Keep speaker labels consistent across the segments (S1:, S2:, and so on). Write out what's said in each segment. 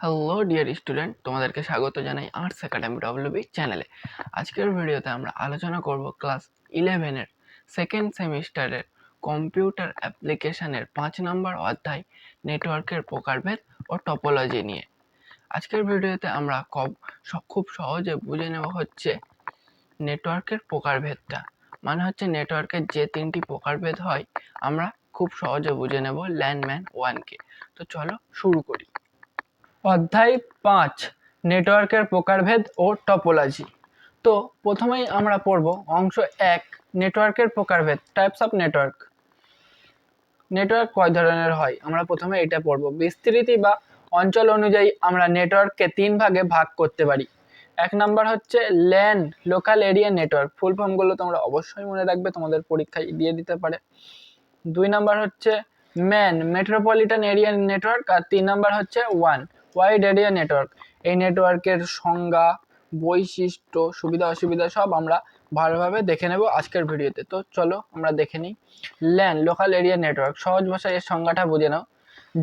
S1: Hello dear student তোমাদেরকে স্বাগত জানাই আর্টস একাডেমি ডব্লিউবি চ্যানেলে আজকের ভিডিওতে আমরা আলোচনা করব ক্লাস ইলেভেনের সেকেন্ড সেমিস্টারের কম্পিউটার অ্যাপ্লিকেশনের পাঁচ নম্বর অধ্যায় নেটওয়ার্কের প্রকারভেদ ও টপোলজি নিয়ে। আজকের ভিডিওতে আমরা কব খুব সহজে বুঝে নেওয়া হচ্ছে নেটওয়ার্কের প্রকারভেদটা। মানে হচ্ছে নেটওয়ার্কের যে তিনটি প্রকারভেদ হয়, আমরা খুব সহজে বুঝে নেব ল্যান্ডম্যান ওয়ানকে তো চলো শুরু করি। অধ্যায় পাঁচ, নেটওয়ার্কের প্রকারভেদ ও টপোলজি। তো প্রথমেই আমরা পড়ব অংশ এক, নেটওয়ার্কের প্রকারভেদ টাইপস অফ নেটওয়ার্ক নেটওয়ার্ক কয় ধরনের হয়? আমরা প্রথমে এটা পড়ব। বিস্তৃতি বা অঞ্চল অনুযায়ী আমরা নেটওয়ার্ককে তিন ভাগে ভাগ করতে পারি। এক নাম্বার হচ্ছে LAN, local area network. Full ফর্মগুলো তোমরা অবশ্যই মনে রাখবে, তোমাদের পরীক্ষায় দিয়ে দিতে পারে। দুই নাম্বার হচ্ছে ম্যান, মেট্রোপলিটন এরিয়া নেটওয়ার্ক। আর তিন নাম্বার হচ্ছে ওয়ান। ওয়াইড এরিয়া নেটওয়ার্ক এই নেটওয়ার্কের সংজ্ঞা, বৈশিষ্ট্য, সুবিধা, অসুবিধা সব আমরা ভালোভাবে দেখে নেব আজকের ভিডিওতে। তো চলো আমরা দেখে নিই। ল্যান লোকাল এরিয়া নেটওয়ার্ক সহজ ভাষায় এর সংজ্ঞাটা বুঝে নাও।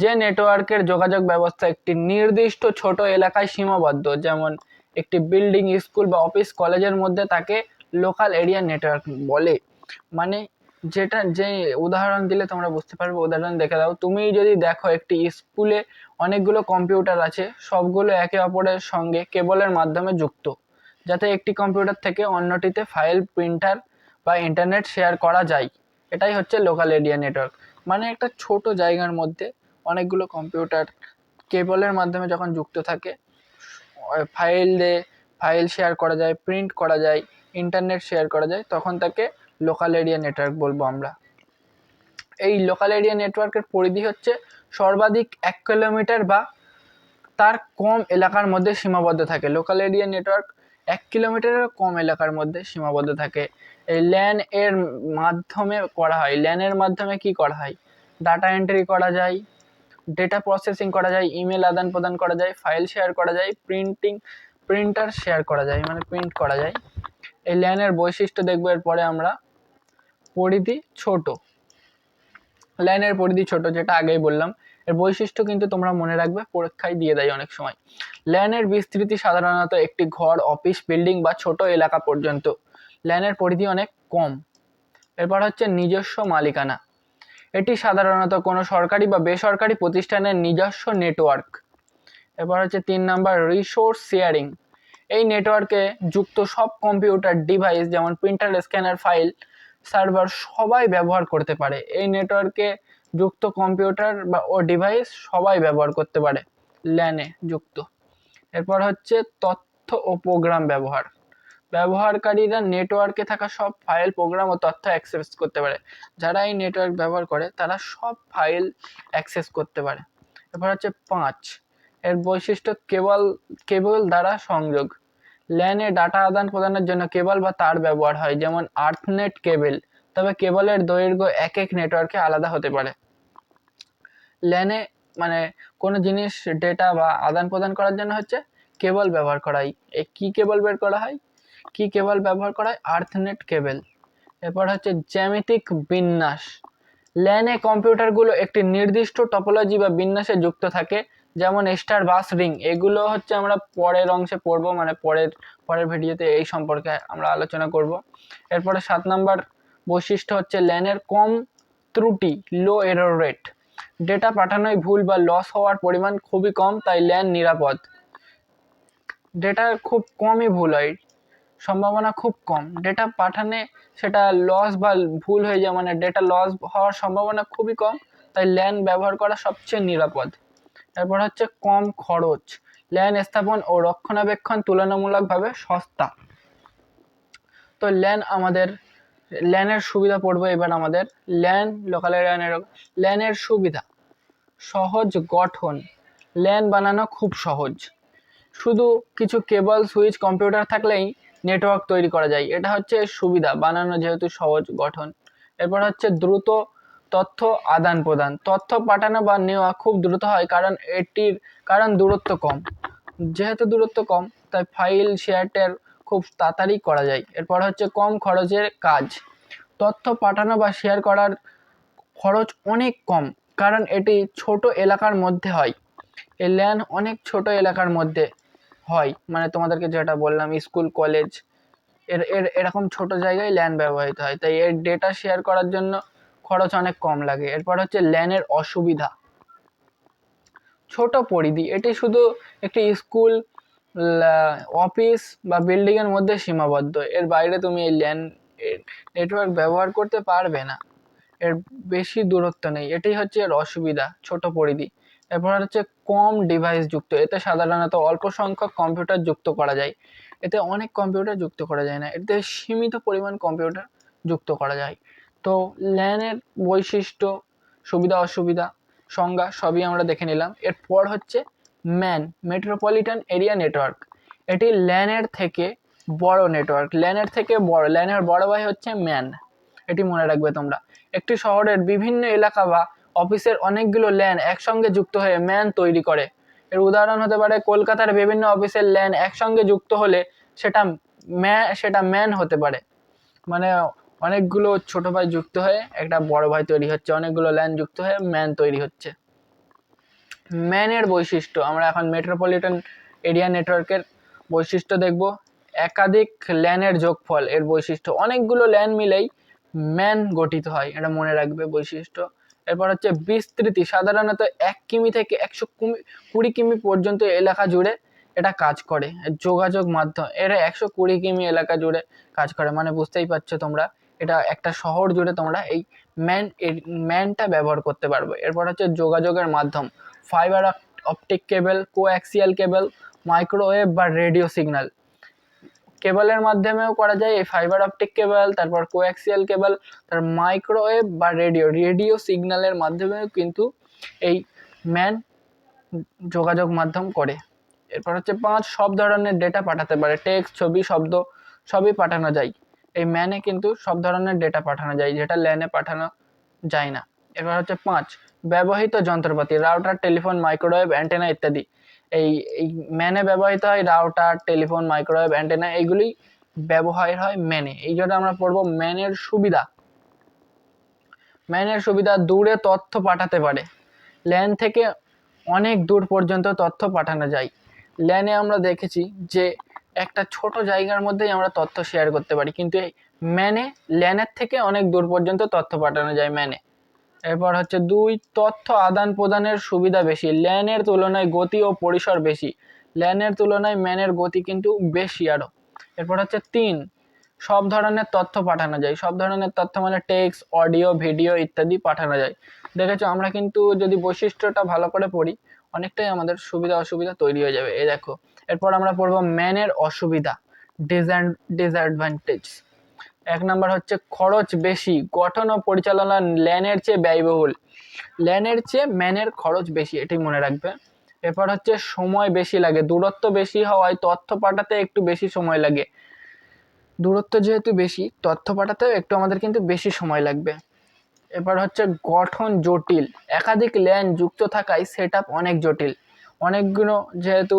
S1: যে নেটওয়ার্কের যোগাযোগ ব্যবস্থা একটি নির্দিষ্ট ছোট এলাকায় সীমাবদ্ধ, যেমন একটি বিল্ডিং স্কুল বা অফিস কলেজের মধ্যে তাকে লোকাল এরিয়া নেটওয়ার্ক বলে। মানে যেটা, যে উদাহরণ দিলে তোমরা বুঝতে পারবে। উদাহরণ দেখে দাও। তুমি যদি দেখো একটি স্কুলে অনেকগুলো কম্পিউটার আছে, সবগুলো একে অপরের সঙ্গে কেবলের মাধ্যমে যুক্ত। যাতে একটি কম্পিউটার থেকে অন্যটিতে ফাইল, প্রিন্টার বা ইন্টারনেট শেয়ার করা যায়। এটাই হচ্ছে লোকাল এরিয়া নেটওয়ার্ক। মানে একটা ছোট জায়গার মধ্যে অনেকগুলো কম্পিউটার কেবলের মাধ্যমে যখন যুক্ত থাকে ফাইল দিয়ে ফাইল শেয়ার করা যায়, প্রিন্ট করা যায়, ইন্টারনেট শেয়ার করা যায়, তখন তাকে লোকাল এরিয়া নেটওয়ার্ক বলব আমরা। এই লোকাল এরিয়া নেটওয়ার্কের পরিধি হচ্ছে সর্বাধিক এক কিলোমিটার বা তার কম এলাকার মধ্যে সীমাবদ্ধ থাকে। লোকাল এরিয়া নেটওয়ার্ক এক কিলোমিটারের কম এলাকার মধ্যে সীমাবদ্ধ থাকে। এই ল্যান এর মাধ্যমে করা হয়। ল্যানের মাধ্যমে কি করা হয়? ডাটা এন্ট্রি করা যায় ডেটা প্রসেসিং করা যায় ইমেল আদান প্রদান করা যায় ফাইল শেয়ার করা যায় প্রিন্টিং প্রিন্টার শেয়ার করা যায় মানে প্রিন্ট করা যায়। এই ল্যানের বৈশিষ্ট্য দেখব এরপরে আমরা। পরিধি ছোট। লাইনের পরিধি ছোট, যেটা আগেই বললাম। এর বৈশিষ্ট্য কিন্তু তোমরা মনে রাখবে, পরীক্ষায় দিয়ে দেয় অনেক সময়। ল্যানের বিস্তৃতি সাধারণত একটি ঘর, অফিস, বিল্ডিং বা ছোট এলাকা পর্যন্ত। ল্যানের পরিধি অনেক কম। এরপর হচ্ছে নিজস্ব মালিকানা। এটি সাধারণত কোনো সরকারি বা বেসরকারি প্রতিষ্ঠানের নিজস্ব নেটওয়ার্ক এরপর হচ্ছে তিন নাম্বার রিসোর্স শেয়ারিং এই নেটওয়ার্কে যুক্ত সব কম্পিউটার ডিভাইস যেমন প্রিন্টার স্ক্যানার ফাইল সার্ভার সবাই ব্যবহার করতে পারে। এই নেটওয়ার্কে যুক্ত কম্পিউটার বা ও ডিভাইস সবাই ব্যবহার করতে পারে ল্যানে যুক্ত। এরপর হচ্ছে তথ্য ও প্রোগ্রাম ব্যবহার। ব্যবহারকারীরা নেটওয়ার্কে থাকা সব ফাইল প্রোগ্রাম ও তথ্য অ্যাক্সেস করতে পারে। যারা এই নেটওয়ার্ক ব্যবহার করে, তারা সব ফাইল অ্যাক্সেস করতে পারে। এরপর হচ্ছে পাঁচ। এর বৈশিষ্ট্য কেবল কেবল দ্বারা সংযোগ। ল্যানে ডাটা আদান প্রদানের জন্য কেবল বা তার ব্যবহার হয়, যেমন আর্থনেট কেবল। তবে কেবলের দৈর্ঘ্য এক এক নেটওয়ার্কে আলাদা হতে পারে। ল্যানে মানে কোনো জিনিস ডেটা বা আদান প্রদান করার জন্য হচ্ছে কেবল ব্যবহার করা। হয় এই কী কেবল বের করা হয়? কী কেবল ব্যবহার করা হয়? আর্থনেট কেবল। এরপর হচ্ছে জ্যামিতিক বিন্যাস। ল্যানে কম্পিউটারগুলো একটি নির্দিষ্ট টপোলজি বা বিন্যাসে যুক্ত থাকে। যেমন স্টার বাস রিং এগুলো হচ্ছে আমরা পরের অংশে পড়ব মানে পরের পরের ভিডিওতে এই সম্পর্কে আমরা আলোচনা করব। এরপরে সাত নাম্বার বৈশিষ্ট্য হচ্ছে ল্যানের কম ত্রুটি লো এরর রেট ডেটা পাঠানোয় ভুল বা লস হওয়ার পরিমাণ খুবই কম, তাই ল্যান নিরাপদ। ডেটা খুব কমই ভুল হয়, সম্ভাবনা খুব কম। ডেটা পাঠানে সেটা লস বা ভুল হয়ে যায় মানে ডেটা লস হওয়ার সম্ভাবনা খুবই কম, তাই ল্যান ব্যবহার করা সবচেয়ে নিরাপদ। এরপর হচ্ছে কম খরচ ল্যান স্থাপন ও রক্ষণাবেক্ষণ তুলনামূলকভাবে সস্তা। তো ল্যান আমাদের ল্যানের সুবিধা পড়ব এবার আমাদের। ল্যান লোকাল এরিয়ানের ল্যানের সুবিধা। সহজ গঠন। ল্যান বানানো খুব সহজ। শুধু কিছু কেবল, সুইচ, কম্পিউটার থাকলেই নেটওয়ার্ক তৈরি করা যায়। এটা হচ্ছে সুবিধা, বানানো যেহেতু সহজ গঠন। এরপর হচ্ছে দ্রুত তথ্য আদান প্রদান। তথ্য পাঠানো বা নেওয়া খুব দ্রুত হয় কারণ এটির, কারণ দূরত্ব কম। যেহেতু দূরত্ব কম, তাই ফাইল শেয়ারটার খুব তাড়াতাড়ি করা যায়। এরপর হচ্ছে কম খরচের কাজ। তথ্য পাঠানো বা শেয়ার করার খরচ অনেক কম, কারণ এটি ছোট এলাকার মধ্যে হয়। এই ল্যান অনেক ছোট এলাকার মধ্যে হয়। মানে তোমাদেরকে যেটা বললাম, স্কুল, কলেজ, এর এর, এরকম ছোট জায়গায় ল্যান ব্যবহৃত হয়। তাই এর ডেটা শেয়ার করার জন্য খরচ অনেক কম লাগে। এরপর হচ্ছে ল্যানের অসুবিধা। ছোট পরিধি, এটি শুধু একটি স্কুল অফিস বা বিল্ডিংয়ের মধ্যে সীমাবদ্ধ। এর বাইরে তুমি এই ল্যান নেটওয়ার্ক ব্যবহার করতে পারবে না। এর বেশি দূরত্ব নেই। এটাই হচ্ছে এর অসুবিধা, ছোট পরিধি। এরপর হচ্ছে কম ডিভাইস যুক্ত। এতে সাধারণত অল্প সংখ্যক কম্পিউটার যুক্ত করা যায়। এতে অনেক কম্পিউটার যুক্ত করা যায় না। এতে সীমিত পরিমাণ কম্পিউটার যুক্ত করা যায়। তো ল্যানের বৈশিষ্ট্য, সুবিধা, অসুবিধা, সংজ্ঞা সবই আমরা দেখে নিলাম। এরপর হচ্ছে ম্যান, মেট্রোপলিটন এরিয়া নেটওয়ার্ক। এটি ল্যানের থেকে বড় নেটওয়ার্ক। ল্যানের থেকে বড়, ল্যানের বড় ভাই হচ্ছে ম্যান। এটি মনে রাখবে তোমরা। একটি শহরের বিভিন্ন এলাকা বা অফিসের অনেকগুলো ল্যান একসঙ্গে যুক্ত হয়ে ম্যান তৈরি করে। এর উদাহরণ হতে পারে, কলকাতার বিভিন্ন অফিসের ল্যান একসঙ্গে যুক্ত হলে সেটা ম্যা, সেটা ম্যান হতে পারে। মানে অনেকগুলো ছোট ভাই যুক্ত হয়ে, একটা বড় ভাই তৈরি হচ্ছে, অনেকগুলো ল্যান যুক্ত হয়ে ম্যান তৈরি হচ্ছে। ম্যানের বৈশিষ্ট্য, আমরা এখন মেট্রোপলিটন এরিয়া নেটওয়ার্কের বৈশিষ্ট্য দেখব। একাধিক ল্যানের যোগফল এর বৈশিষ্ট্য, অনেকগুলো ল্যান মিলেই ম্যান গঠিত হয়, এটা মনে রাখবে বৈশিষ্ট্য। এরপর হচ্ছে বিস্তৃতি, সাধারণত এক কিমি থেকে একশো কুমি, কুড়ি কিমি পর্যন্ত এলাকা জুড়ে এটা কাজ করে, যোগাযোগ মাধ্যম, এরা একশো কুড়ি কিমি এলাকা জুড়ে কাজ করে মানে বুঝতেই পারছ তোমরা। এটা একটা শহর জুড়ে তোমরা এই ম্যান এর ম্যানটা ব্যবহার করতে পারবে। এরপর হচ্ছে যোগাযোগের মাধ্যম। Fibre optic cable coaxial cable microwave বা রেডিও সিগন্যাল কেবলের মাধ্যমেও করা যায় এই ফাইবার অপটিক কেবল তারপর কোঅ্যাক্সিয়াল কেবল তার মাইক্রোওয়েভ বা রেডিও রেডিও সিগন্যালের মাধ্যমেও কিন্তু এই ম্যান যোগাযোগ মাধ্যম করে। এরপর হচ্ছে পাঁচ, সব ধরনের ডেটা পাঠাতে পারে। টেক্সট ছবি, শব্দ, সবই পাঠানো যায়। এই ম্যানে কিন্তু সব ধরনের ডেটা পাঠানো যায়, যেটা ল্যানে পাঠানো যায় না। এবার হচ্ছে পাঁচ, ব্যবহৃত যন্ত্রপাতি রাউটার টেলিফোন মাইক্রোওয়েভ অ্যান্টেনা ইত্যাদি। এই এই ম্যানে ব্যবহৃত হয় রাউটার টেলিফোন মাইক্রোওয়েভ অ্যান্টেনা এইগুলি ব্যবহার হয় ম্যানে এই জন্য আমরা পড়ব ম্যানের সুবিধা। ম্যানের সুবিধা, দূরে তথ্য পাঠাতে পারে। ল্যান থেকে অনেক দূর পর্যন্ত তথ্য পাঠানো যায়। ল্যানে আমরা দেখেছি যে একটা ছোট জায়গার মধ্যেই আমরা তথ্য শেয়ার করতে পারি। কিন্তু এই ম্যানে, ল্যানের থেকে অনেক দূর পর্যন্ত তথ্য পাঠানো যায় ম্যানে। এরপর হচ্ছে দুই, তথ্য আদান প্রদানের সুবিধা বেশি। ল্যানের তুলনায় গতি ও পরিসর বেশি। ল্যানের তুলনায় ম্যানের গতি কিন্তু বেশি আরও এরপর হচ্ছে তিন, সব ধরনের তথ্য পাঠানো যায়। সব ধরনের তথ্য মানে টেক্সট অডিও ভিডিও ইত্যাদি পাঠানো যায়। দেখেছ, আমরা কিন্তু যদি বৈশিষ্ট্যটা ভালো করে পড়ি, অনেকটাই আমাদের সুবিধা অসুবিধা তৈরি হয়ে যাবে। এই দেখো এরপর আমরা পড়ব ম্যানের অসুবিধা ডিসঅ্যাডভান্টেজ এক নম্বর হচ্ছে খরচ বেশি, গঠন ও পরিচালনা ল্যানের চেয়ে ব্যয়বহুল। ল্যানের চেয়ে ম্যানের খরচ বেশি এটি মনে রাখবে। এরপর হচ্ছে সময় বেশি লাগে, দূরত্ব বেশি হওয়ায় তথ্য পাঠাতে একটু বেশি সময় লাগে। দূরত্ব যেহেতু বেশি, তথ্য পাঠাতেও একটু আমাদের কিন্তু বেশি সময় লাগবে। এবার হচ্ছে গঠন জটিল, একাধিক ল্যান যুক্ত থাকায় সেট অনেক জটিল। অনেকগুলো যেহেতু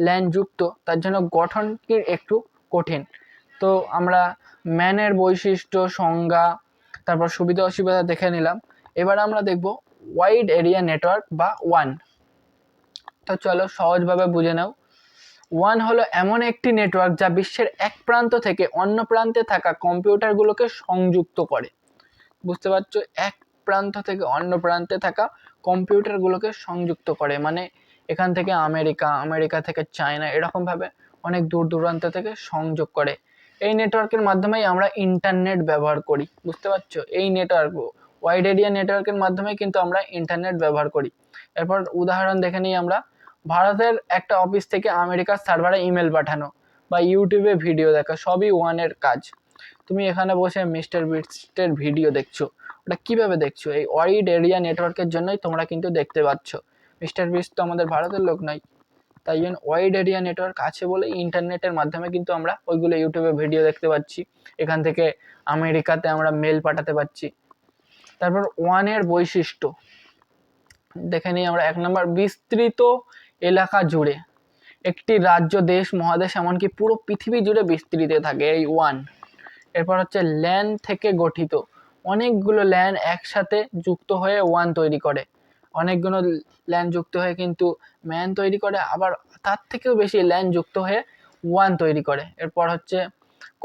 S1: ল্যান যুক্ত তার জন্য গঠন কি একটু কঠিন। তো আমরা ম্যানের বৈশিষ্ট্য, সংজ্ঞা, তারপর সুবিধা, অসুবিধা দেখে নিলাম। এবার আমরা দেখব ওয়াইড এরিয়া নেটওয়ার্ক বা ওয়ান। তো চলো সহজভাবে বুঝে নাও। ওয়ান হলো এমন একটি নেটওয়ার্ক যা বিশ্বের এক প্রান্ত থেকে অন্য প্রান্তে থাকা কম্পিউটারগুলোকে সংযুক্ত করে। বুঝতে পারছ? এক প্রান্ত থেকে অন্য প্রান্তে থাকা কম্পিউটারগুলোকে সংযুক্ত করে। মানে এখান থেকে আমেরিকা আমেরিকা থেকে চায়না এরকমভাবে অনেক দূর দূরান্ত থেকে সংযোগ করে। এই নেটওয়ার্কের মাধ্যমেই আমরা ইন্টারনেট ব্যবহার করি, বুঝতে পারছ? এই নেটওয়ার্ক ওয়াইড এরিয়া নেটওয়ার্কের মাধ্যমে কিন্তু আমরা ইন্টারনেট ব্যবহার করি। এরপর উদাহরণ দেখে নিই আমরা। ভারতের একটা অফিস থেকে আমেরিকার সার্ভারে ইমেল পাঠানো বা ইউটিউবে ভিডিও দেখা, সবই ওয়ানের কাজ। তুমি এখানে বসে মিস্টার বিস্টের ভিডিও দেখছ। ওটা কীভাবে দেখছ? এই ওয়াইড এরিয়া নেটওয়ার্কের জন্যই তোমরা কিন্তু দেখতে পাচ্ছ। মিস্টার বিস্ট তো আমাদের ভারতের লোক নয়। তাই জন্য ওয়াইড এরিয়া নেটওয়ার্ক আছে বলে ইন্টারনেটের মাধ্যমে কিন্তু আমরা ওইগুলো ইউটিউবে ভিডিও দেখতে পাচ্ছি। এখান থেকে আমেরিকাতে আমরা মেল পাঠাতে পারছি তারপর ওয়ানের বৈশিষ্ট্য। দেখে নিই আমরা, এক নম্বর বিস্তৃত এলাকা জুড়ে। একটি রাজ্য, দেশ, মহাদেশ, এমনকি পুরো পৃথিবী জুড়ে বিস্তৃত থাকে এই ওয়ান এরপর হচ্ছে ল্যান থেকে গঠিত। অনেকগুলো ল্যান একসাথে যুক্ত হয়ে ওয়ান তৈরি করে। অনেকগুলো ল্যান যুক্ত হয়ে কিন্তু ম্যান তৈরি করে, আবার তার থেকেও বেশি ল্যান যুক্ত হয়ে ওয়ান তৈরি করে। এরপর হচ্ছে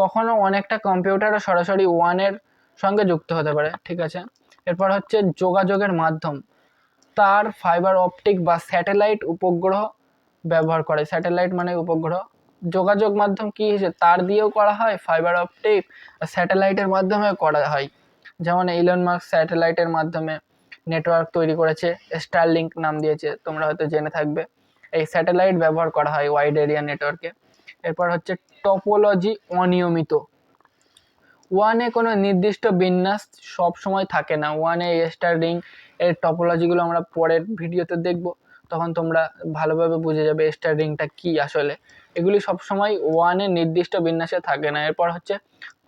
S1: কখনো অনেকটা কম্পিউটারও সরাসরি ওয়ানের সঙ্গে যুক্ত হতে পারে, ঠিক আছে? এরপর হচ্ছে যোগাযোগের মাধ্যম। তার ফাইবার অপটিক বা স্যাটেলাইট উপগ্রহ ব্যবহার করে। স্যাটেলাইট মানে উপগ্রহ। যোগাযোগ মাধ্যম কি হিসেবে তার দিয়েও করা হয় ফাইবার অপটিক স্যাটেলাইটের মাধ্যমে করা হয়। যেমন ইলন মার্ক স্যাটেলাইটের মাধ্যমে নেটওয়ার্ক তৈরি করেছে স্টারলিংক নাম দিয়েছে, তোমরা হয়তো জেনে থাকবে। এই স্যাটেলাইট ব্যবহার করা হয় ওয়াইড এরিয়া নেটওয়ার্কে এরপর হচ্ছে টপোলজি অনিয়মিত। ওয়ানে কোনো নির্দিষ্ট বিন্যাস সব সময় থাকে না। ওয়ানে স্টার রিং এর টপোলজিগুলো আমরা পরের ভিডিওতে দেখব। তখন তোমরা ভালোভাবে বুঝে যাবে স্টার রিংটা কী আসলে। এগুলি সবসময় ওয়ানে নির্দিষ্ট বিন্যাসে থাকে না। এরপর হচ্ছে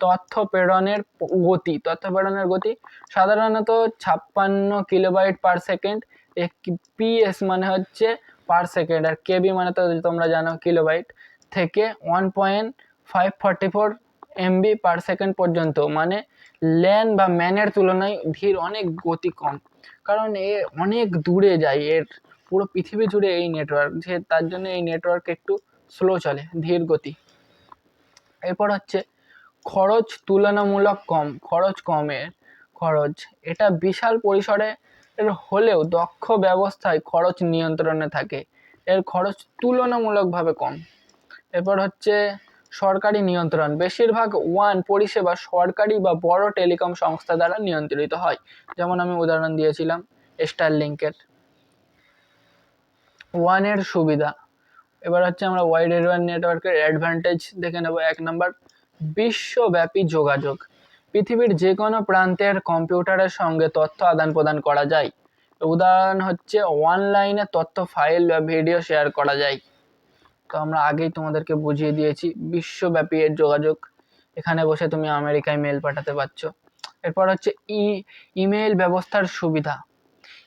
S1: তথ্য প্রেরণের গতি। তথ্য প্রেরণের গতি সাধারণত ছাপ্পান্ন কিলোবাইট পার সেকেন্ড পিএস মানে হচ্ছে পার সেকেন্ড আর কেবি মানে তো তোমরা জানো কিলোবাইট থেকে one point five forty four MB per second পর্যন্ত। মানে ল্যান বা ম্যানের তুলনায় ধীর অনেক গতি কম। কারণ এ অনেক দূরে যায়। এর পুরো পৃথিবী জুড়ে এই নেটওয়ার্ক যে তার জন্য এই নেটওয়ার্ক একটু স্লো চলে, ধীর গতি। এরপর হচ্ছে খরচ তুলনামূলক কম, খরচ কমের খরচ। এটা বিশাল পরিসরে হলেও দক্ষ ব্যবস্থায় খরচ নিয়ন্ত্রণে থাকে। এর খরচ তুলনামূলকভাবে কম। এরপর হচ্ছে সরকারি নিয়ন্ত্রণ। বেশিরভাগ ওয়ান পরিষেবা সরকারি বা বড় টেলিকম সংস্থা দ্বারা নিয়ন্ত্রিত হয়। যেমন আমি উদাহরণ দিয়েছিলাম, স্টারলিংকের। ওয়ানের সুবিধা। এবার হচ্ছে আমরা ওয়াইড এরিয়া নেটওয়ার্কের অ্যাডভান্টেজ দেখে নেব এক নম্বর বিশ্বব্যাপী যোগাযোগ। পৃথিবীর যে কোনো প্রান্তের কম্পিউটারের সঙ্গে তথ্য আদান প্রদান করা যায়। উদাহরণ হচ্ছে অনলাইনে তথ্য ফাইল বা ভিডিও শেয়ার করা যায়। তো আমরা আগেই তোমাদেরকে বুঝিয়ে দিয়েছি, বিশ্বব্যাপী এর যোগাযোগ। এখানে বসে তুমি আমেরিকায় মেল পাঠাতে পারছ। এরপর হচ্ছে ই ইমেল ব্যবস্থার সুবিধা।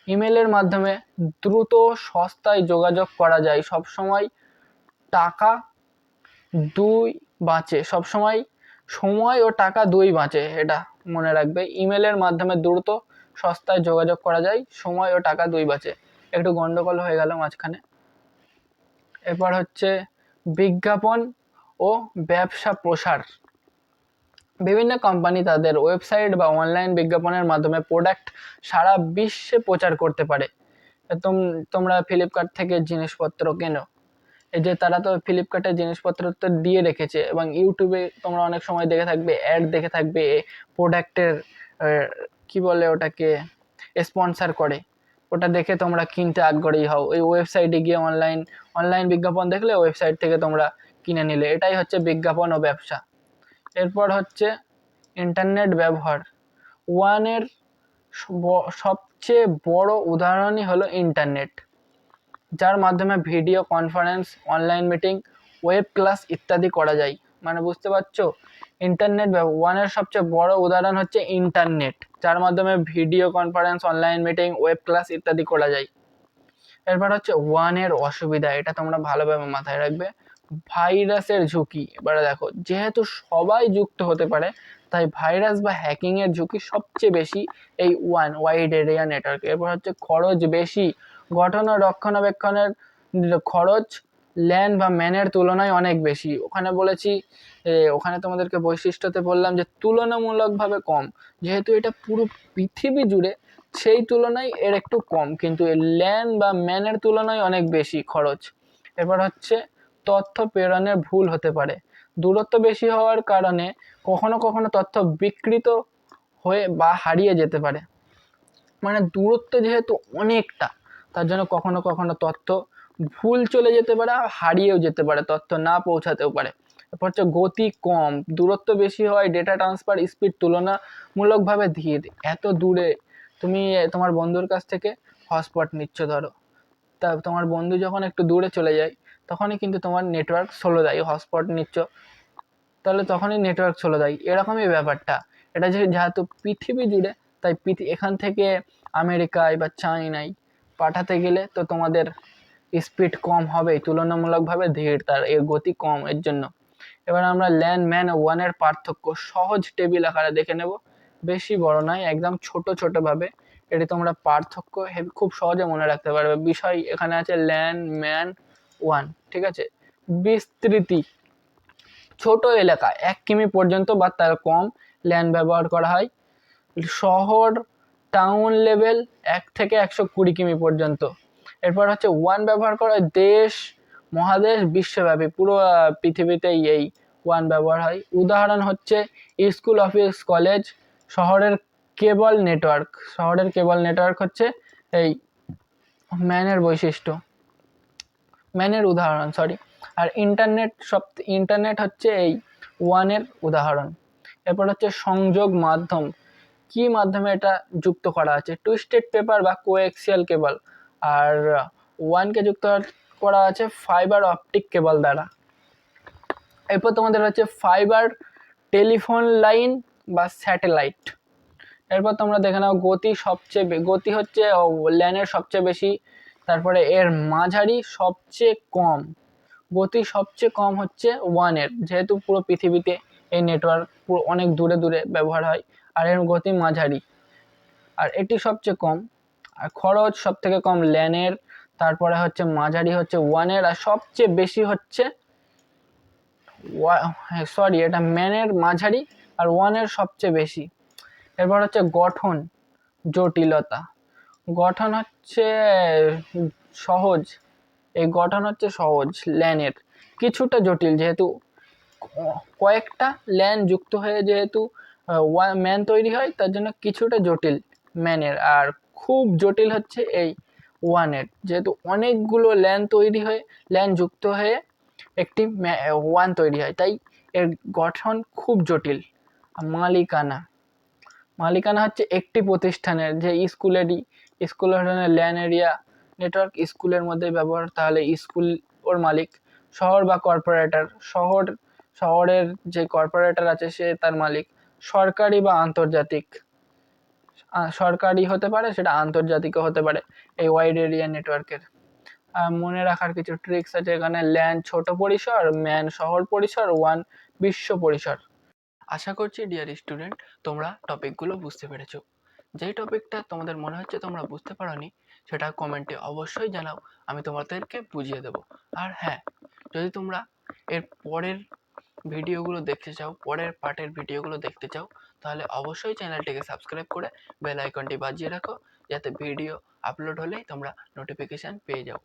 S1: ইমেলের মাধ্যমে দ্রুত সস্তায় যোগাযোগ করা যায়। সব সময় টাকা দুই বাঁচে। সব সময় সময় ও টাকা দুই বাঁচে, এটা মনে রাখবে। ইমেলের মাধ্যমে দ্রুত সস্তায় যোগাযোগ করা যায়, সময় ও টাকা দুই বাঁচে। একটু গন্ডগোল হয়ে গেল মাঝখানে। এরপর হচ্ছে বিজ্ঞাপন ও ব্যবসা প্রসার। বিভিন্ন কোম্পানি তাদের ওয়েবসাইট বা অনলাইন বিজ্ঞাপনের মাধ্যমে প্রোডাক্ট সারা বিশ্বে প্রচার করতে পারে। তোমরা ফ্লিপকার্ট থেকে জিনিসপত্র কেনো। যে তারা তো ফ্লিপকার্টে জিনিসপত্র তো দিয়ে রেখেছে এবং ইউটিউবে তোমরা অনেক সময় দেখে থাকবে, অ্যাড দেখে থাকবে প্রোডাক্টের কি বলে ওটাকে, স্পন্সার করে। ওটা দেখে তোমরা কিনতে আগ্রহী হও। ওই ওয়েবসাইটে গিয়ে অনলাইন অনলাইন বিজ্ঞাপন দেখলে ওয়েবসাইট থেকে তোমরা কিনে নিলে। এটাই হচ্ছে বিজ্ঞাপন ও ব্যবসা। এরপর হচ্ছে ইন্টারনেট ব্যবহার। ওয়ানের সবচেয়ে বড় উদাহরণই হলো ইন্টারনেট। যার মাধ্যমে video conference online meeting web class ইত্যাদি করা যায়। মানে বুঝতে পারছ? ইন্টারনেট ওয়ানের সবচেয়ে বড় উদাহরণ হচ্ছে ইন্টারনেট যার মাধ্যমে video conference online meeting web class ইত্যাদি করা যায়। এরপর হচ্ছে ওয়ানের অসুবিধা, এটা তোমরা ভালোভাবে মাথায় রাখবে। ভাইরাসের ঝুঁকি, এবারে দেখো, যেহেতু সবাই যুক্ত হতে পারে, তাই ভাইরাস বা হ্যাকিংয়ের ঝুঁকি সবচেয়ে বেশি এই ওয়ান ওয়াইড এরিয়া নেটওয়ার্ক এরপর হচ্ছে খরচ বেশি গঠন ও রক্ষণাবেক্ষণের খরচ ল্যান্ড বা ম্যানের তুলনায় অনেক বেশি। ওখানে বলেছি ওখানে তোমাদেরকে বৈশিষ্ট্যতে বললাম যে তুলনামূলকভাবে কম। যেহেতু এটা পুরো পৃথিবী জুড়ে, সেই তুলনায় এর একটু কম, কিন্তু ল্যান্ড বা ম্যানের তুলনায় অনেক বেশি খরচ। এরপর হচ্ছে তথ্য প্রেরণের ভুল হতে পারে। দূরত্ব বেশি হওয়ার কারণে কখনো কখনো তথ্য বিকৃত হয়ে বা হারিয়ে যেতে পারে। মানে দূরত্ব যেহেতু অনেকটা তার জন্য কখনো কখনো তথ্য ভুল চলে যেতে পারে হারিয়েও যেতে পারে তথ্য না পৌঁছাতেও পারে। এরপর হচ্ছে গতি কম, দূরত্ব বেশি হয় ডেটা ট্রান্সফার স্পিড তুলনামূলকভাবে ধীর। এত দূরে তুমি তোমার বন্ধুর কাছ থেকে হটস্পট নিচ্ছ ধরো। তা তোমার বন্ধু যখন একটু দূরে চলে যায়, তখনই কিন্তু তোমার নেটওয়ার্ক স্লো দেয় হটস্পট নিচ্ছ। তাহলে তখনই নেটওয়ার্ক স্লো দেয়। এরকমই ব্যাপারটা। এটা যেহেতু পৃথিবী জুড়ে, তাই এখান থেকে আমেরিকায় বা চাইনায় পাঠাতে গেলে তো তোমাদের স্পিড কম হবেই তুলনামূলকভাবে ধীর তার, এর গতি কম, এর জন্য। এবার আমরা ল্যান ম্যান ওয়ানের পার্থক্য, সহজ টেবিল আকারে দেখে নেব। বেশি বড় নয়, একদম ছোট ছোটোভাবে। এটি তোমরা পার্থক্য হেবি- খুব সহজে মনে রাখতে পারবে। বিষয় এখানে আছে ল্যান্ড ম্যান ওয়ান, ঠিক আছে? বিস্তৃতি। ছোট এলাকা, এক কিমি পর্যন্ত বা তার কম ল্যান্ড ব্যবহার করা হয়। শহর টাউন লেভেল এক থেকে একশো কুড়ি কিমি পর্যন্ত। এরপর হচ্ছে ওয়ান ব্যবহার করা দেশ, মহাদেশ, বিশ্বব্যাপী, পুরো পৃথিবীতেই এই ওয়ান ব্যবহার হয়। উদাহরণ হচ্ছে স্কুল অফিস, কলেজ, শহরের কেবল নেটওয়ার্ক শহরের কেবল নেটওয়ার্ক হচ্ছে এই ম্যানের বৈশিষ্ট্য। ম্যানের উদাহরণ সরি আর ইন্টারনেট সব ইন্টারনেট হচ্ছে এই ওয়ানের উদাহরণ। এরপর হচ্ছে সংযোগ মাধ্যম। কি মাধ্যমে এটা যুক্ত করা আছে? টুইস্টেড পেপার বা কোএক্সিয়াল কেবল আর ওয়ানকে যুক্ত করা আছে ফাইবার অপটিক কেবল দ্বারা। এরপর তোমাদের হচ্ছে ফাইবার টেলিফোন লাইন বা স্যাটেলাইট এরপর তোমরা দেখে নাও গতি সবচেয়ে গতি হচ্ছে ল্যানের সবচেয়ে বেশি। তারপরে এর মাঝারি সবচেয়ে কম। গতি সবচেয়ে কম হচ্ছে ওয়ানের যেহেতু পুরো পৃথিবীতে এই নেটওয়ার্ক অনেক দূরে দূরে ব্যবহার হয়। আর এর গতি মাঝারি। আর এটি সবচেয়ে কম। আর খরচ সব থেকে কম ল্যানের তারপরে হচ্ছে মাঝারি হচ্ছে ওয়ানের, আর সবচেয়ে বেশি হচ্ছে সরি এটা ম্যানের মাঝারি আর ওয়ানের সবচেয়ে বেশি। এরপর হচ্ছে গঠন, জটিলতা। গঠন হচ্ছে সহজ। এই গঠন হচ্ছে সহজ ল্যানের কিছুটা জটিল যেহেতু কয়েকটা ল্যান যুক্ত হয়ে যেহেতু ম্যান তৈরি হয়, তার জন্য কিছুটা জটিল ম্যানের আর খুব জটিল হচ্ছে এই ওয়ানের যেহেতু অনেকগুলো ল্যান তৈরি হয়ে ল্যান যুক্ত হয়ে একটি ওয়ান তৈরি হয়, তাই এর গঠন খুব জটিল। মালিকানা। মালিকানা হচ্ছে একটি প্রতিষ্ঠানের, যে স্কুলেরই স্কুলের ল্যান এরিয়া নেটওয়ার্ক স্কুলের মধ্যে ব্যবহার, তাহলে স্কুল ওর মালিক, শহর বা কর্পোরেটর শহর, শহরের যে কর্পোরেটর আছে, সে তার মালিক। সরকারি বা আন্তর্জাতিক সরকারি হতে পারে, সেটা আন্তর্জাতিকও হতে পারে, এই ওয়াইড এরিয়া নেটওয়ার্কের মনে রাখার কিছু ট্রিক্স আছে এখানে ল্যান্ড ছোট পরিসর ম্যান শহর পরিসর ওয়ান বিশ্ব পরিসর। আশা করছি ডিয়ার স্টুডেন্ট তোমরা টপিকগুলো বুঝতে পেরেছ। যেই টপিকটা তোমাদের মনে হচ্ছে তোমরা বুঝতে পারোনি, সেটা কমেন্টে অবশ্যই জানাও, আমি তোমাদেরকে বুঝিয়ে দেবো। আর হ্যাঁ যদি তোমরা এর পরের ভিডিওগুলো দেখতে চাও, পরের পার্টের ভিডিওগুলো দেখতে চাও, তাহলে অবশ্যই চ্যানেলটিকে সাবস্ক্রাইব করে বেল আইকনটি বাজিয়ে রাখো, যাতে ভিডিও আপলোড হলেই তোমরা নোটিফিকেশান পেয়ে যাও।